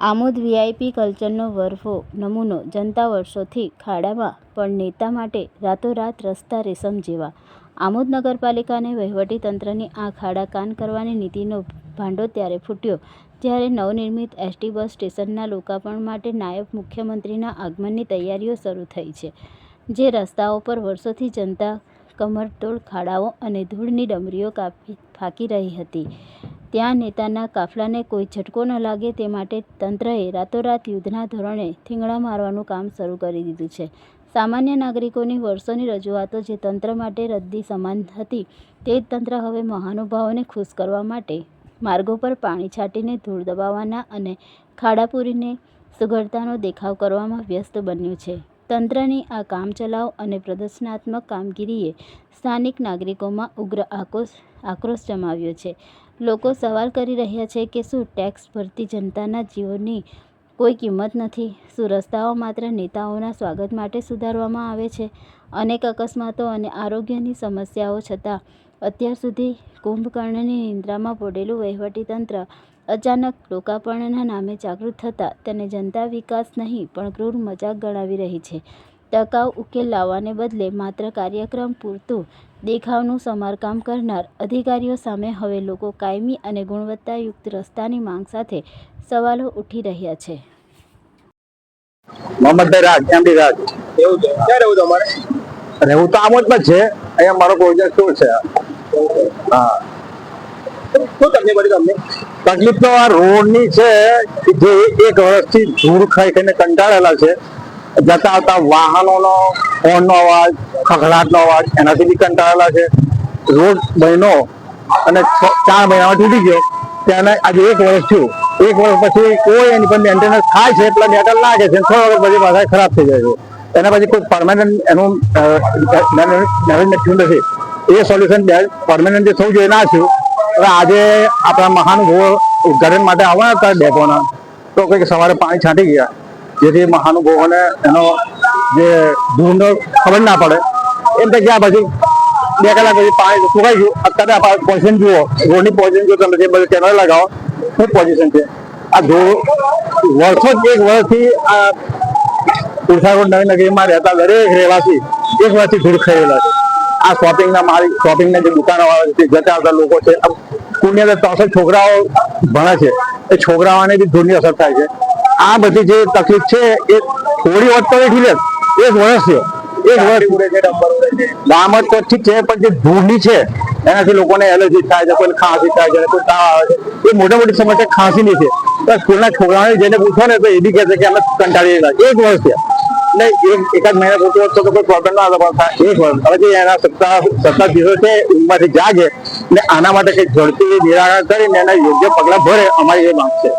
Amod VIP કલ્ચરનો વરવો નમૂનો જનતા વર્ષોથી ખાડામાં પણ નેતા માટે રાતોરાત રસ્તા રેશમ જેવા. આમોદ નગરપાલિકાને વહીવટીતંત્રની આ ખાડા કાન કરવાની નીતિનો ભાંડો ત્યારે ફૂટ્યો, જ્યારે નવનિર્મિત એસટી બસ સ્ટેશનના લોકાર્પણ માટે નાયબ મુખ્યમંત્રીના આગમનની તૈયારીઓ શરૂ થઈ છે, જે રસ્તાઓ પર વર્ષોથી જનતા કમરતોડ ખાડાઓ અને ધૂળની ડમરીઓ કાપી, ફાંકી રહી હતી. ત્યાં નેતાના કાફલાને કોઈ ઝટકો ન લાગે તે માટે તંત્રએ રાતોરાત યુદ્ધના ધોરણે થીંગડા મારવાનું કામ શરૂ કરી દીધું છે. સામાન્ય નાગરિકોની વર્ષોની રજૂઆતો જે તંત્ર માટે રદ્દી સમાન હતી તે તંત્ર હવે મહાનુભાવોને ખુશ કરવા માટે માર્ગો પર પાણી છાંટીને ધૂળ દબાવવાના અને ખાડા પૂરીને સુઘડતાનો દેખાવ કરવામાં વ્યસ્ત બન્યું છે. તંત્રની આ કામચલાઉ અને પ્રદર્શનાત્મક કામગીરીએ સ્થાનિક નાગરિકોમાં ઉગ્ર આક્રોશ આક્રોશ જમાવ્યો છે. લોકો સવાલ કરી રહ્યા છે કે શું ટેક્સ ભરતી જનતાના જીવોની કોઈ કિંમત નથી? શું રસ્તાઓ માત્ર નેતાઓના સ્વાગત માટે સુધારવામાં આવે છે? અનેક અકસ્માતો અને આરોગ્યની સમસ્યાઓ છતાં અત્યાર સુધી કુંભકર્ણની નિંદ્રામાં પડેલું વહીવટીતંત્ર અચાનક લોકાપર્ણના નામે જાગૃત થતાં તેને જનતા વિકાસ નહીં પણ ક્રૂર મજાક ગણાવી રહી છે. ટકાઉ ઉકેલ લાવવાને બદલે માત્ર કાર્યક્રમ પૂરતું દેખાવનું સમારકામ કરનાર અધિકારીઓ સામે હવે લોકો કાયમી અને ગુણવત્તાયુક્ત રસ્તાની માંગ સાથે સવાલો ઉઠી રહ્યા છે. મોહમ્મદભાઈ રાજ એમડી રાજ. એવું છે? ક્યાં રહેવું તમારે? રહેવું તો આમ જ છે. અહીંયા મારો પ્રોજેક્ટ શું છે? હા. શું તકલીફ તમને તકલીફ તો આ રોડની છે જે એક વર્ષથી ધૂળ ખાઈ ખાઈને કંટાળેલા છે જતા આવતા વાહનોનો હોર્નનો અવાજ ખખડાટનો અવાજ એનાથી બી કંટાળેલા છે રોડ મહિનો અને ચાર મહિનામાં તૂટી ગયો તેને આજે એક વર્ષ થયું એક વર્ષ પછી કોઈ એની પર મેન્ટેનન્સ થાય છે એટલે મેટલ લાગે છે છ વર્ષ પછી પાછા ખરાબ થઈ જાય છે એના પછી કોઈ પરમાનન્ટ એનું મેનેજમેન્ટ થયું નથી એ સોલ્યુશન પરમાનન્ટ જે થવું જોઈએ ના થયું હવે આજે આપણા મહાનુભાવો ઉદઘાટન માટે આવવાના હતા ડેપોના. તો કંઈક સવારે પાણી છાંટી ગયા. જેથી મહાનુભવોને એનો જે ધૂળનો ખબર ના પડે. એમ તો ગયા પછી બે કલાક પછી પાણી સુકાઈ ગયું. અત્યારે આપણે પોઝિશન જુઓ. રોડની પોઝિશન જુઓ, તમે જે બધું કેમેરા લગાવો, શું પોઝિશન છે? આ ધૂળ વર્ષો જ એક વર્ષથી આ ઉષા રોડ નવી નગરીમાં રહેતા દરેક રહેવાસી એક વર્ષથી ધૂળ ખાઈ છે. આ શોપિંગના મારી શોપિંગના જે દુકાનો વાળા છે જતા આવતા લોકો છે સ્કૂલની અંદર ત્રણસો છોકરાઓ ભણે છે. એ છોકરાઓને બી ધૂળની અસર થાય છે. આ બધી જે તકલીફ છે એ થોડી વાત તો ઠીક એક વર્ષ છે. એક વર્ષ દામત તો ઠીક છે પણ જે ધૂળની છે એનાથી લોકોને એલર્જી થાય છે કોઈ ખાંસી થાય છે કોઈ તાવ આવે છે. એ મોટા મોટી સમસ્યા ખાંસીની છે. તો સ્કૂલના છોકરાઓને જેને પૂછો ને તો એ બી કહે છે કે અમે કંટાળી એક વર્ષ છે. એટલે એક એકાદ મહિના પૂરતું તો કોઈ પ્રોબ્લેમ ના આવે એક વર્ષ હવે જે એના સત્તા સત્તા દિવસો છે ઊંઘમાંથી જાગે ને આના માટે કંઈક ઝડપી નિરાકરણ કરીને એના યોગ્ય પગલાં ભરે, અમારી એ માંગ છે.